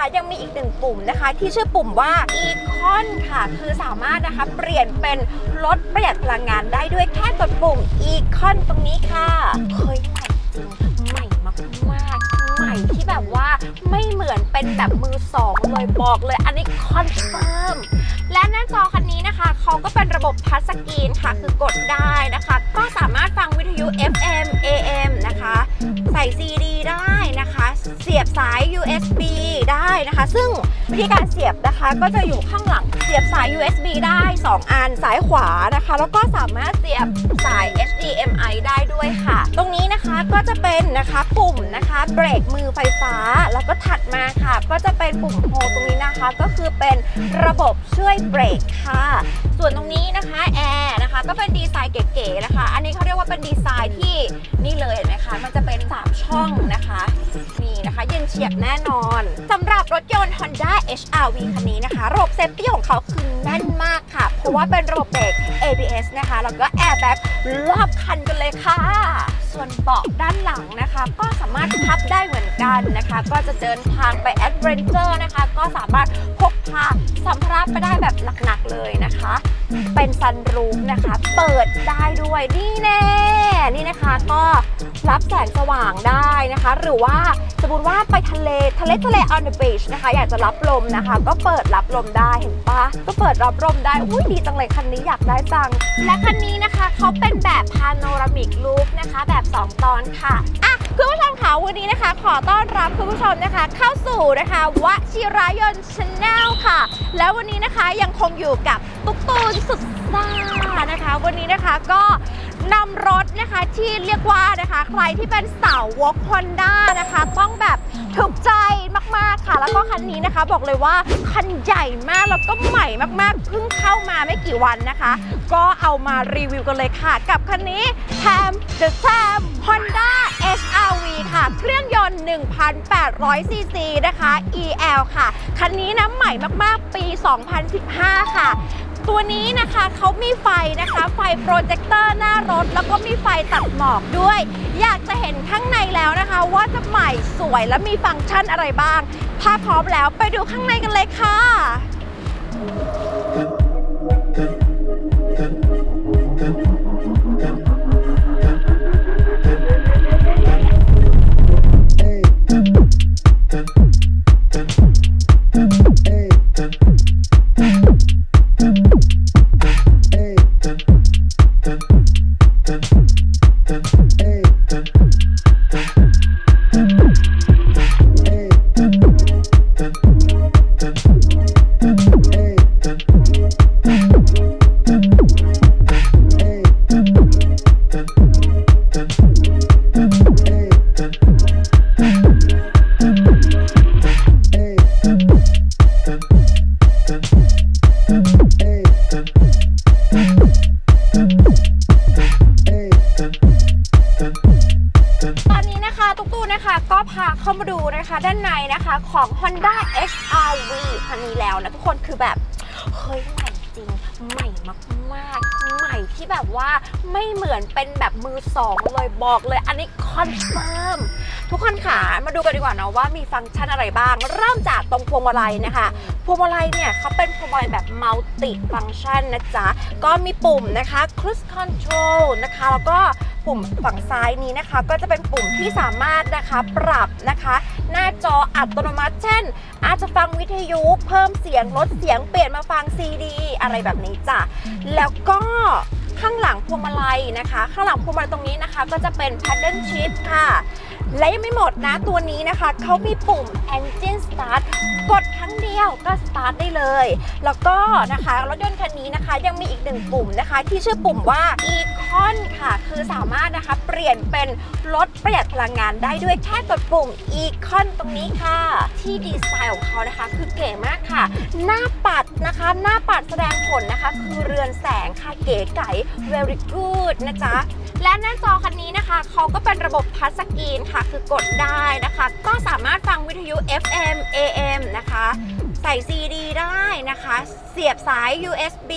ค่ะยังมีอีกหนึ่งปุ่มนะคะที่ชื่อปุ่มว่า Econ ค่ะ คือสามารถนะคะเปลี่ยนเป็นรถประหยัดพลังงานได้ด้วยแค่กดปุ่ม Econ ตรงนี้ค่ะเฮ้ยใหม่จริงใหม่มากๆใหม่ที่แบบว่าไม่เหมือนเป็นแบบมือสองเลยบอกเลยอันนี้คอนเฟิร์มและหน้าจอคันนี้นะคะเขาก็เป็นระบบทัชสกรีนค่ะ คือกดได้นะคะ ก็สามารถฟังวิทยุ FM AM นะคะ ใส่ CD ได้ เสียบสาย USB ได้นะคะ ซึ่งวิธีการเสียบนะคะก็จะอยู่ข้างหลังเสียบสาย USB ได้ 2 อันซ้ายขวานะคะ แล้วก็สามารถเสียบสาย HDMI ได้ด้วยค่ะ ตรงนี้นะคะก็จะเป็นนะคะปุ่มนะคะเบรกมือไฟฟ้าแล้วก็ถัดมาค่ะ ก็จะเป็นปุ่มโฮตรงนี้นะคะ ก็คือเป็นระบบช่วยเบรกค่ะ ส่วนตรงนี้นะคะแอร์นะคะก็เป็นดีไซน์เก๋ๆนะคะ อันนี้เขาเรียกว่าเป็นดีไซน์ที่นี่เลยเห็นไหมคะมันจะเป็น3ช่องนะคะนี่นะคะ เฉียบแน่นอนสำหรับรถยนต์ Honda HRV คันนี้นะคะ ระบบเซฟตี้ของเขาคือแน่นมากค่ะ เพราะว่าเป็นระบบเบรก ABS นะคะแล้วก็ Airbag รอบคันกันเลยค่ะ ส่วนเบาะด้านหลังนะคะ ก็สามารถพับได้เหมือนกันนะคะ ก็จะเดินทางไปแอดเวนเจอร์นะคะ ก็สามารถพกพาสัมภาระไปได้แบบหนักๆเลยนะคะเป็นซันรูฟนะคะ เปิดได้ด้วยนี่แน่นี่นะคะก็รับแสงสว่างได้นะคะ หรือว่าสมมติว่าไปทะเลทะเลทะเล on the beach นะคะ อยากจะรับลมนะคะ ก็เปิดรับลมได้เห็นปะก็เปิดรับลมได้อุ้ยดีจังเลยคันนี้อยากได้จัง และคันนี้นะคะเขาเป็นแบบพาโนรามิกลูปนะคะ แบบ 2 ตอนค่ะอะ คุณผู้ชมคะวันนี้นะคะ ขอต้อนรับคุณผู้ชมนะคะ เข้าสู่นะคะวชิรายนชาแนลค่ะ แล้ววันนี้นะคะยังคงอยู่กับตุ๊กตูนสุดซ่านะคะ วันนี้นะคะก็นำรถนะคะที่เรียกว่านะคะ ใครที่เป็นสาววอล์กฮอนด้านะคะ ต้องแบบถูกใจ มากๆค่ะ แล้วก็คันนี้นะคะบอกเลยว่าคันใหญ่มากแล้วก็ใหม่มากๆเพิ่งเข้ามาไม่กี่วันนะคะ ก็เอามารีวิวกันเลยค่ะ กับคันนี้ Tam The Tam Honda HRV ค่ะ เครื่องยนต์ 1,800 ซีซีนะคะ EL ค่ะ คันนี้นะใหม่มากๆ ปี 2015 ค่ะ ตัวนี้นะคะเขามีไฟนะคะ ไฟโปรเจคเตอร์หน้ารถ แล้วก็มีไฟตัดหมอกด้วย อยากจะเห็นข้างในแล้วนะคะ ว่าจะใหม่สวยและมีฟังก์ชันอะไรบ้าง ถ้าพร้อมแล้วไปดูข้างในกันเลยค่ะ พาเข้ามาดูนะคะด้านในนะคะของ Honda HRV คันนี้แล้วนะทุกคนคือแบบ เฮ้ยใหม่จริง ใหม่มากๆ ใหม่ที่แบบว่าไม่เหมือนเป็นแบบมือสองเลยบอกเลยอันนี้คอนเฟิร์มทุกคนค่ะมาดูกันดีกว่าเนาะว่ามีฟังก์ชันอะไรบ้าง เริ่มจากตรงพวงมาลัยนะคะพวงมาลัยเนี่ยเขาเป็นพวงมาลัยแบบมัลติฟัง c t ชันนะจ๊ะ ก็มีปุ่มนะคะ cruise control นะคะ แล้วก็ ปุ่มฝั่งซ้ายนี้นะคะ ก็จะเป็นปุ่มที่สามารถนะคะปรับนะคะ หน้าจออัตโนมัติ เช่น อาจจะฟังวิทยุเพิ่มเสียงลดเสียงเปลี่ยนมาฟังซีดี อะไรแบบนี้จ้ะแล้วก็ข้างหลังพวงมาลัยนะคะ ข้างหลังพวงมาลัยตรงนี้นะคะ ก็จะเป็น paddle shift ค่ะ และยังไม่หมดนะ ตัวนี้นะคะ เขามีปุ่ม engine start กดครั้งเดียวก็ start ได้เลย แล้วก็นะคะรถยนต์คันนี้นะคะ ยังมีอีกหนึ่งปุ่มนะคะ ที่ชื่อปุ่มว่า econ ค่ะ คือสามารถนะคะ เปลี่ยนเป็นรถประหยัดพลังงานได้ด้วยแค่กดปุ่ม econ ตรงนี้ค่ะ ที่ดีไซน์ของเขานะคะ คือเก๋มากค่ะ หน้าปัดนะคะ หน้าปัดแสดงผลนะคะ คือเรือนแสงค่ะเก๋ไก่ very good นะจ๊ะและหน้าจอคันนี้นะคะเขาก็เป็นระบบทัชสกรีนค่ะคือกดได้นะคะ ก็สามารถฟังวิทยุ FM AM นะคะ ใส่ CD ได้นะคะ เสียบสาย USB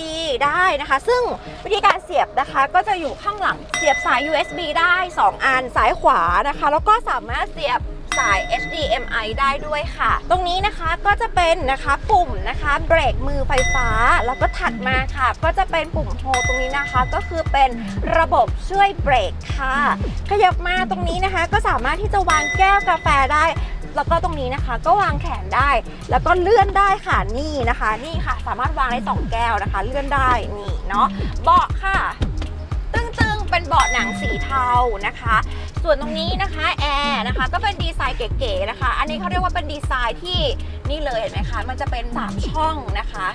ได้นะคะ ซึ่งวิธีการเสียบนะคะก็จะอยู่ข้างหลังเสียบสาย USB ได้ 2 อัน ซ้ายขวานะคะ แล้วก็สามารถเสียบ สาย HDMI ได้ด้วยค่ะ ตรงนี้นะคะก็จะเป็นนะคะปุ่มนะคะเบรกมือไฟฟ้า แล้วก็ถัดมาค่ะ ก็จะเป็นปุ่มโฮตรงนี้นะคะ ก็คือเป็นระบบช่วยเบรกค่ะ ขยับมาตรงนี้นะคะ ก็สามารถที่จะวางแก้วกาแฟได้แล้วก็ตรงนี้นะคะก็วางแขนได้ แล้วก็เลื่อนได้ค่ะนี่นะคะ นี่ค่ะ สามารถวางได้สองแก้วนะคะ เลื่อนได้นี่เนาะเบาะค่ะ เป็นเบาะหนังสีเทานะคะ ส่วนตรงนี้นะคะแอร์นะคะก็เป็นดีไซน์เก๋ๆนะคะ อันนี้เขาเรียกว่าเป็นดีไซน์ที่นี่เลยเห็นไหมคะมันจะเป็น3ช่องนะคะ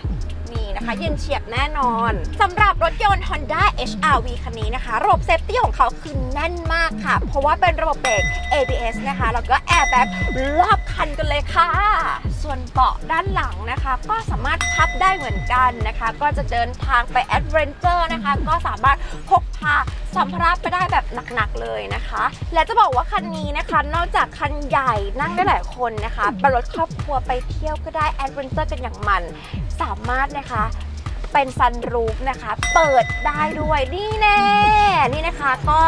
นี่นะคะเย็นเฉียบแน่นอนสำหรับรถยนต์ Honda HRV คันนี้นะคะ ระบบเซฟตี้ของเขาคือแน่นมากค่ะ เพราะว่าเป็นระบบเบรก ABS นะคะแล้วก็ Airbag รอบคันกันเลยค่ะ ส่วนเบาะด้านหลังนะคะ ก็สามารถพับได้เหมือนกันนะคะ ก็จะเดินทางไปแอดเวนเจอร์นะคะ ก็สามารถพกพา สัมภาระไปได้แบบหนักๆเลยนะคะ และจะบอกว่าคันนี้นะคะ นอกจากคันใหญ่นั่งได้หลายคนนะคะไปรถครอบครัวไปเที่ยวก็ได้แอดเวนเจอร์กันอย่างมัน สามารถนะคะเป็นซันรูฟนะคะ เปิดได้ด้วยนี่แน่นี่นะคะก็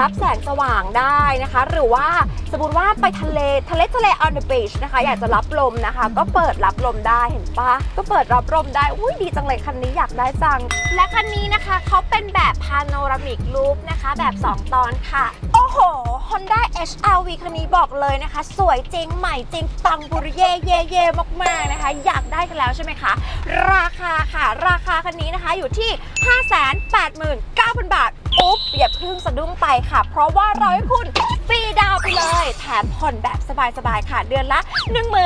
รับแสงสว่างได้นะคะ หรือว่าสมมติว่าไปทะเลทะเลทะเล on the beach นะคะ อยากจะรับลมนะคะ ก็เปิดรับลมได้เห็นปะก็เปิดรับลมได้อุ้ยดีจังเลยคันนี้อยากได้จัง และคันนี้นะคะเขาเป็นแบบพาโนรามิกลูปนะคะ แบบ 2 ตอนค่ะโอ้โห Honda HRV คันนี้บอกเลยนะคะ สวยจริงใหม่จริงปังบุริเย่เย่เย่มากๆนะคะ อยากได้กันแล้วใช่ไหมคะ ราคาค่ะ ราคาคันนี้นะคะอยู่ที่ 589,000 บาท อุ๊บอย่าเพิ่งสะดุ้งไปค่ะ เพราะว่าเราให้คุณฟรีดาวน์ไปเลย แถมผ่อนแบบสบายๆ ค่ะ เดือนละ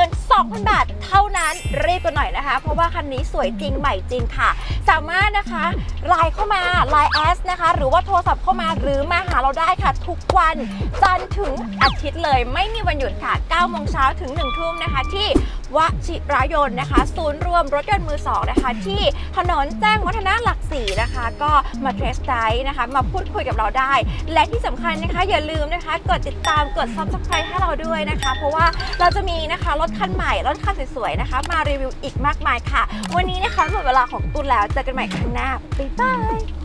12,000 บาทเท่านั้นรีบกันหน่อยนะคะ เพราะว่าคันนี้สวยจริงใหม่จริงค่ะ สามารถนะคะไลน์เข้ามาไลน์แอสนะคะ หรือว่าโทรศัพท์เข้ามาหรือมาหาเราได้ค่ะ ทุกวันจันทร์ถึงอาทิตย์เลยไม่มีวันหยุดค่ะ9โมงเช้าถึง1ทุ่มนะคะที่วชิรายนต์นะคะ ศูนย์รวมรถยนต์มือสองนะคะ ที่ถนนแจ้งวัฒนะหลักสี่นะคะ ก็มาเทสไดนะคะ มาพูดคุยกับเราได้ และที่สำคัญนะคะ อย่าลืมนะคะกดติดตามกด subscribe ให้เราด้วยนะคะ เพราะว่าเราจะมีนะคะรถคันใหม่รถคันสวยๆนะคะ มารีวิวอีกมากมายค่ะ วันนี้นะคะหมดเวลาของตุนแล้วเจอกันใหม่ครั้งหน้าบ๊ายบาย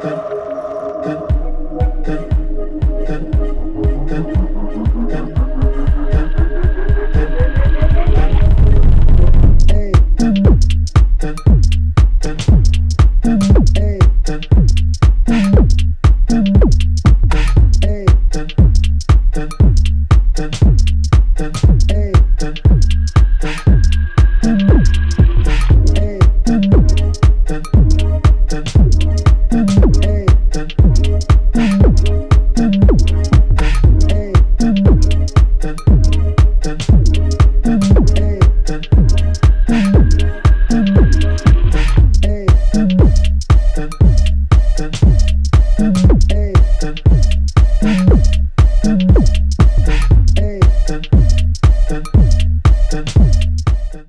对。